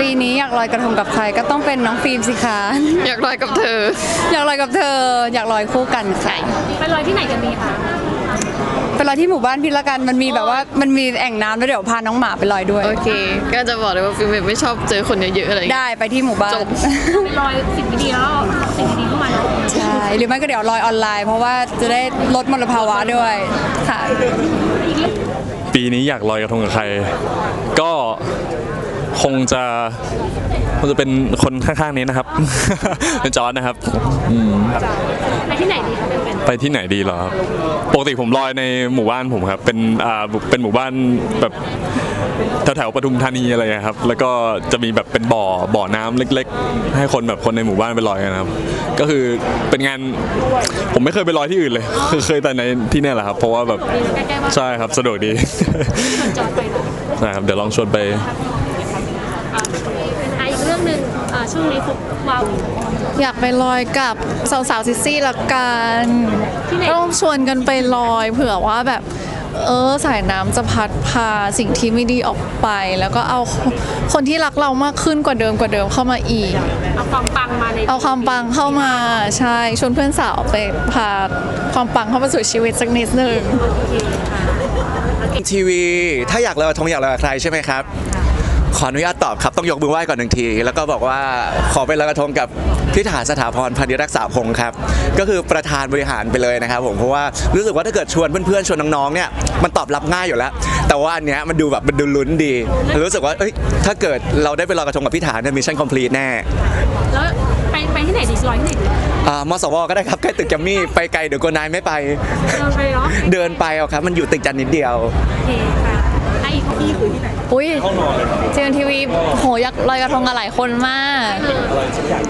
ปีนี้อยากลอยกระทงกับใครก็ต้องเป็นน้องฟิล์มสิคะ อยากลอยกับเธอ อยากลอยกับเธอ อยากลอยคู่กันค่ะไปลอยที่ไหนกันดีคะไปลอยที่หมู่บ้านพี่ละกันมันมีแบบว่ามันมีแอ่งน้ำแล้วเดี๋ยวพาน้องหมาไปลอยด้วย โอเค ก็จะบอกเลยว่าฟิล์มไม่ชอบเจอคนเยอะๆอะไรอย่างเงี้ยได้ไปที่หมู่บ้านจบไปลอยสิ่งดีๆแล้วสิ่งดีๆเข้ามาเนอะใช่หรือไม่ก็เดี๋ยวลอยออนไลน์ เพราะว่าจะได้ลดมลภาวะด้วยค่ะปีนี้อยากลอยกระทงกับใคร ก็ คงจะคงจะเป็นคนข้างๆนี้นะครับ เป็นจอร์ดนะครับอืมไปที่ไหนดีคะเป็นเป็นไปที่ไหนดีเหรอครับปกติผมลอยในหมู่บ้านผมครับ เป็นอ่าเป็นหมู่บ้านแบบแถวๆปทุมธานีอะไรอย่างเงี้ยครับ แล้วก็จะมีแบบเป็นบ่อบ่อน้ำเล็ก ๆ ให้คนแบบคนในหมู่บ้านไปลอยกันนะครับ ก็คือเป็นงานผมไม่เคยไปลอยที่อื่นเลยคือเคยแต่ในที่เนี่ยแหละครับ เพราะว่าแบบดีแล้วใกล้ๆว่าใช่ครับสะดวกดี จอดไปหน่อยใช่ครับเดี๋ยวลองชวนไป อะอะอีกเรื่องหนึ่งอะ ช่วงนี้ฟุกวาวอยากไปลอยกับสาวๆซิซี่ละกันที่ไหนต้องชวนกันไปลอยเผื่อว่าแบบ เออสายน้ำจะพัดพาสิ่งที่ไม่ดีออกไป แล้วก็เอาคนที่รักเรามากขึ้นกว่าเดิมกว่าเดิมเข้ามาอีก เอาความปังมาในเอาความปังเข้ามาใช่ชวนเพื่อนสาวไปพาความปังเข้ามาสู่ชีวิตสักนิดหนึ่ง ทีวี ถ้าอยากลอยกระทงอยากลอยกับใครใช่ไหมครับ ขออนุญาตตอบครับ ต้องยกมือไหว้ก่อนหนึ่งที แล้วก็บอกว่าขอไปลอยกระทงกับพิธาสถาพรพันธิรักษาพงศ์ครับ ก็คือประธานบริหารไปเลยนะครับผมเพราะว่ารู้สึกว่าถ้าเกิดชวนเพื่อนๆชวนน้องๆเนี่ยมันตอบรับง่ายอยู่แล้ว แต่ว่าอันเนี้ยมันดูแบบมันดูลุ้นดี รู้สึกว่าเอ้ยถ้าเกิดเราได้ไปลอยกระทงกับพิธาเนี่ยมิชชั่นคอมพลีทแน่แล้วไปไปที่ไหนดีลอยที่ไหนดีอ่ามสวก็ได้ครับใกล้ตึกแกรมมี่ไปไกลเดี๋ยวกลัวนายไม่ไป เดินไปเนาะเดินไปเอาครับ มันอยู่ติดกันนิดเดียว โอเคค่ะอะอีก ที่คือที่ไหนอุ้ยเจมทีวีโหอยากลอยกระทงกับหลายคนมาก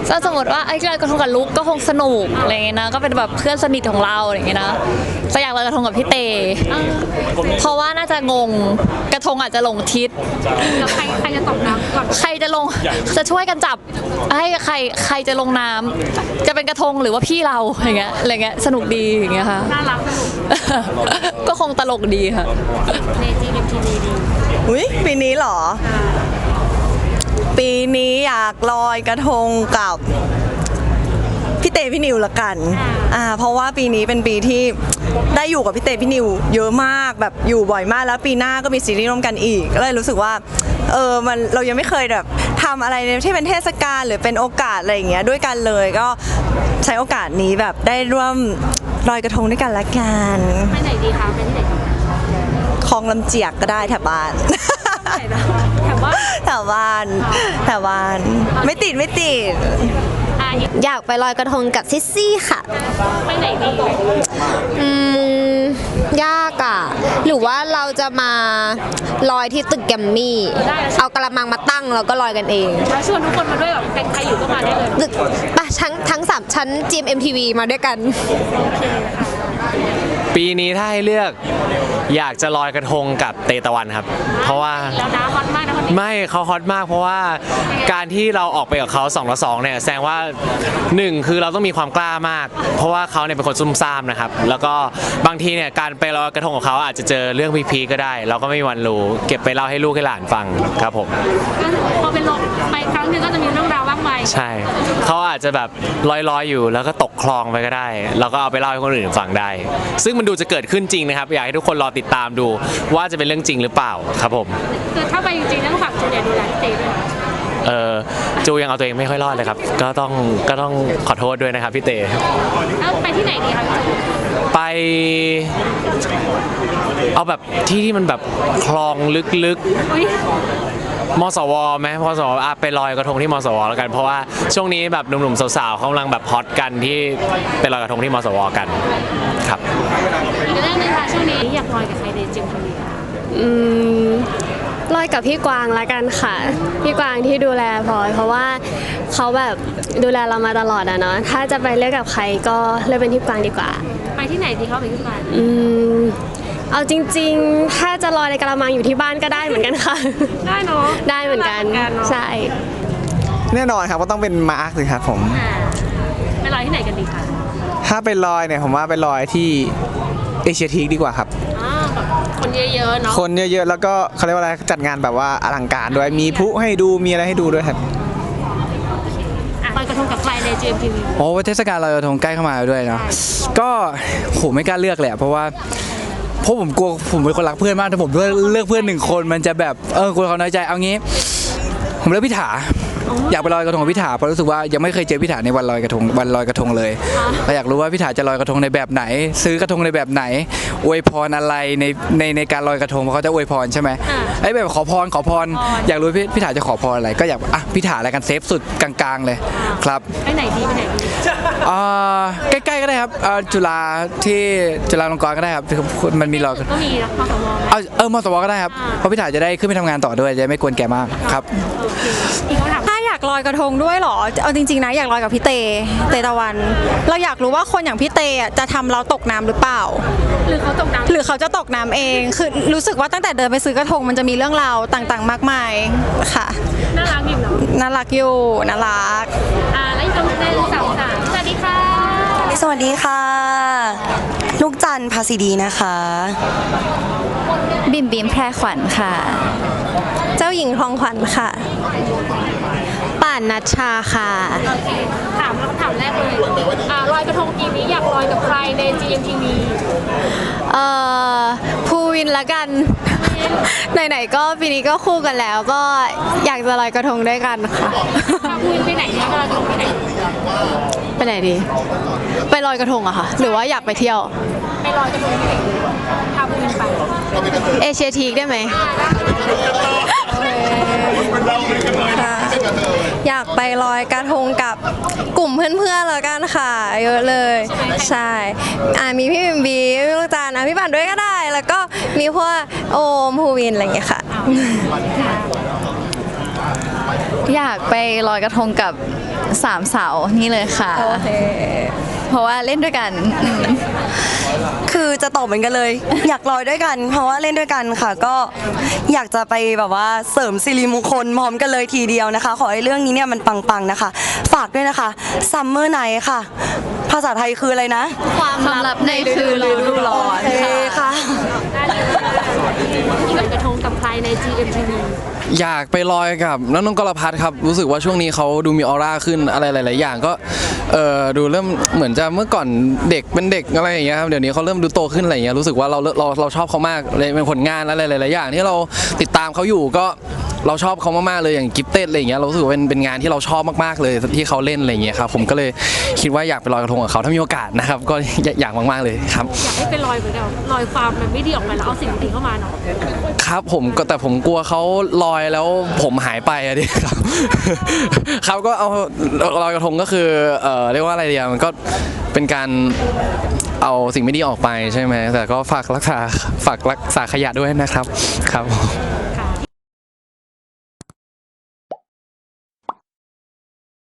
ถ้าสมมติว่าไอ้ลอยกระทงกับลุกก็คงสนุกอะไรเงี้ยนะ ก็เป็นแบบเพื่อนสนิทของเราอะไรเงี้ยนะแต่อยากลอยกระทงกับพี่เตเออเพราะว่าน่าจะงงกระทงอาจจะหลงทิศ แล้วใครใครจะตกน้ำก่อนใครจะลงจะช่วยกันจับให้ใครใครจะลงน้ำจะเป็นกระทงหรือว่าพี่เราอย่างเงี้ยอะไรเงี้ยสนุกดีอย่างเงี้ยค่ะ น่ารักสนุกก็คงตลกดีค่ะ ในจีเอ็มทีวีดี อุ้ยปีนี้เหรอ ปีนี้อยากลอยกระทงกับพี่เตพี่นิวละกันอ่าเพราะว่าปีนี้เป็นปีที่ได้อยู่กับพี่เตพี่นิว เยอะมากแบบอยู่บ่อยมากแล้วปีหน้าก็มีซีรีส์ร่วมกันอีกก็เลยรู้สึกว่าเออมันเรายังไม่เคยแบบทำอะไรที่เป็นเทศกาลหรือเป็นโอกาสอะไรอย่างเงี้ยด้วยกันเลยก็ใช้โอกาสนี้แบบได้ร่วมลอยกระทงด้วยกันละกันไปไหนดีคะไปที่ไหนดีคลองลำเจียกก็ได้แถวบ้าน ไปไหนนะถาม ว่าแถวบ้านแถวบ้าน ไม่ติดไม่ติดอะอีกอยากไปลอยกระทงกับซิสซี่ค่ะ ไปไหนดีอืม ยากอะหรือว่าเราจะมาลอยที่ตึกแกรมมี่ เอากระมังมาตั้งแล้วก็ลอยกันเอง แล้วชวนทุกคนมาด้วยแบบเป็นใครอยู่ก็มาได้เลยตึกปะทั้งทั้งสามชั้น GMMTV มาด้วยกัน ปีนี้ถ้าให้เลือกอยากจะลอยกระทงกับเตตะวันครับ เพราะว่าแล้วนะฮอตมากนะคนนี้ไม่เขาฮอตมากเพราะว่าการที่เราออกไปกับเขา2ต่อ2เนี่ยแสดงว่าหนึ่งคือเราต้องมีความกล้ามาก เพราะว่าเขาเนี่ยเป็นคนซุ่มซ่ามนะครับ แล้วก็บางทีเนี่ยการไปลอยกระทงของเขาอาจจะเจอเรื่องพีคๆก็ได้ เราก็ไม่มีวันรู้ เก็บไปเล่าให้ลูกให้หลานฟังครับผม พอเป็นลมไปครั้งหนึงก็จะมีเรื่องราวมากมายใช่เขาอาจจะแบบลอยๆอยู่แล้วก็ตกคลองไปก็ได้แล้วก็เอาไปเล่าให้คนอื่นฟังได้ ซึ่งมันดูจะเกิดขึ้นจริงนะครับ อยากให้ทุกคนรอติดตามดู ว่าจะเป็นเรื่องจริงหรือเปล่าครับผมคือถ้าไปจริงๆต้องฝากจูเนียร์ดูแลพี่เต้ด้วยนะเออจูยังเอาตัวเองไม่ค่อยรอดเลยครับ ก็ต้องก็ต้องขอโทษด้วยนะครับพี่เตแล้วไปที่ไหนดีคะพี่จูไปเอาแบบที่ที่มันแบบคลองลึกอุ้ยๆ มสวไหมมสวอะไปลอยกระทงที่มสวแล้วกัน เพราะว่าช่วงนี้แบบหนุ่มๆสาวๆเขากำลังแบบฮอตกันที่ไปลอยกระทงที่มสวกันครับอีกเรื่องหนึงค่ะช่วงนี้อยากลอยกับใครในเจมทีวีคะอืมลอยกับพี่กวางละกันค่ะ พี่กวางที่ดูแลพลอย เพราะว่าเขาแบบดูแลเรามาตลอดอะเนาะถ้าจะไปเลือกกับใครก็เลือกเป็นพี่กวางดีกว่า ไปที่ไหนดีเขาไปที่ไหนอืม เอาจริง ๆ ถ้าจะลอยในกระมังอยู่ที่บ้านก็ได้เหมือนกันค่ะ ได้เนาะได้เหมือนกันได้เนาะใช่ แน่นอนครับว่าต้องเป็นมาร์คเลยครับผมอ่าไปลอยที่ไหนกันดีคะถ้าไปลอยเนี่ยผมว่าไปลอยที่เอเชียทีกดีกว่าครับ อ่าแบบคนเยอะๆเนาะคนเยอะๆ แล้วก็เขาเรียกว่าอะไรจัดงานแบบว่าอลังการด้วยมีพลุให้ดูมีอะไรให้ดูด้วยครับ อะลอยกระทงกับใครใน GMTV โอ้เทศกาลลอยกระทงใกล้เข้ามาด้วยเนาะก็โหไม่กล้าเลือกเลยอะเพราะว่า เพราะผมกลัวผมเป็นคนรักเพื่อนมากถ้าผมเลือกเลือกเพื่อนหนึ่งคนมันจะแบบเออกลัวเขาน้อยใจเอางี้ ผมเลือกพิธา อยากไปลอยกระทงกับพิธาเพราะรู้สึกว่ายังไม่เคยเจอพิธาในวันลอยกระทงวันลอยกระทงเลยเราอยากรู้ว่าพิธาจะลอยกระทงในแบบไหน ซื้อกระทงในแบบไหน อวยพรอะไรในในในการลอยกระทงเพราะเขาจะอวยพรใช่ไหมไอ้แบบขอพรขอพร อยากรู้พี่พิธาจะขอพรอะไร ก็อยากอะพิธาอะไรกันเซฟสุดกลางๆเลยครับไปไหนดีไปไหนดีอ่าใกล้ๆก็ได้ครับอ่าจุฬาที่จุฬาลงกรณ์ก็ได้ครับมันมีรอก็มีนะพอสมองเอาเออมอสวก็ได้ครับเพราะพี่ถาจะได้ขึ้นไปทำงานต่อด้วยจะได้ไม่กวนแกมากครับอีกคำถามถ้าอยาก ลอยกระทงด้วยเหรอ เอาจริงๆนะอยากลอยกับพี่เต เตตะวัน เราอยากรู้ว่าคนอย่างพี่เตอะจะทำเราตกน้ำหรือเปล่า หรือเขาตกน้ำหรือเขาจะตกน้ำเอง คือรู้สึกว่าตั้งแต่เดินไปซื้อกระทงมันจะมีเรื่องราวต่างๆ มากมายค่ะ น่ารักอยู่เนาะน่ารักอยู่ น่ารัก อ่าแล้วอีกคำหนึ่งสาวสามสวัสดีค่ะสวัสดีค่ะ ลูกจันทร์ภาษีดีนะคะ บิมบิมแพรขวัญค่ะ เจ้าหญิงทองขวัญค่ะ ป่านนัชชาค่ะโอเคถามแล้วคำถามแรกเลยอ่าลอยกระทงปีนี้อยากลอยกับใครใน GMTV เอ่อภูวินละกัน ไหนๆก็ปีนี้ก็คู่กันแล้วก็อยากจะลอยกระทงด้วยกันค่ะ พาคุณไปไหนเนี่ยลอยกระทงไปไหนไปไหนดี ไปลอยกระทงอะค่ะ หรือว่าอยากไปเที่ยว ไปลอยกระทงที่ไหนพาคุณไป เอเชียทีกได้ไหมอยากไปลอยกระทงกับกลุ่มเพื่อนๆแล้วกันค่ะ เยอะเลย ใช่อ่ามีพี่บิมบีพี่ลูกจานอะพี่ปั่นด้วยก็ได้ แล้วก็มีพวกโอมภูวินอะไรอย่างเงี้ยค่ะ อยากไปลอยกระทงกับสามสาวนี่เลยค่ะ โอเค เพราะว่าเล่นด้วยกันอืม คือจะตอบเหมือนกันเลย อยากลอยด้วยกัน เพราะว่าเล่นด้วยกันค่ะ ก็อยากจะไปแบบว่าเสริมสิริมงคลพร้อมกันเลยทีเดียวนะคะ ขอให้เรื่องนี้เนี่ยมันปังๆนะคะ ฝากด้วยนะคะซัมเมอร์ไนค่ะ ภาษาไทยคืออะไรนะ ความลับในคืนฤดูร้อนโอเคค่ะลอยกระทงกับใครใน GMTV อยากไปลอยกับน้องนงกรพัฒครับรู้สึกว่าช่วงนี้เขาดูมีออร่าขึ้นอะไรหลาย ๆ อย่างก็เออดูเริ่มเหมือนจะเมื่อก่อนเด็กเป็นเด็กอะไรอย่างเงี้ยครับเดี๋ยวนี้เขาเริ่มดูโตขึ้นอะไรอย่างเงี้ยรู้สึกว่าเราเราเราชอบเขามากเลยเป็นผลงานอะไรหลาย ๆ อย่างที่เราติดตามเขาอยู่ก็ เราชอบเขามากๆเลยอย่างกิฟเต็ดอะไรอย่างเงี้ยเรารู้สึกว่าเป็นเป็นงานที่เราชอบมากๆเลยที่เขาเล่นอะไรอย่างเงี้ยครับผมก็เลยคิดว่าอยากไปลอยกระทงกับเขาถ้ามีโอกาสนะครับก็อยากมากๆเลยครับ อยากให้ไปลอยเหมือนกันลอยความมันไม่ดีออกไปแล้วเอาสิ่งดีเข้ามาเนาะครับผมก็แต่ผมกลัวเขาลอยแล้วผมหายไปอะดิครับครับก็เอาลอยกระทงก็คือเอ่อเรียกว่าอะไรดีอะมันก็เป็นการเอาสิ่งไม่ดีออกไปใช่ไหมแต่ก็ฝากรักษาฝากรักษาขยะด้วยนะครับครับ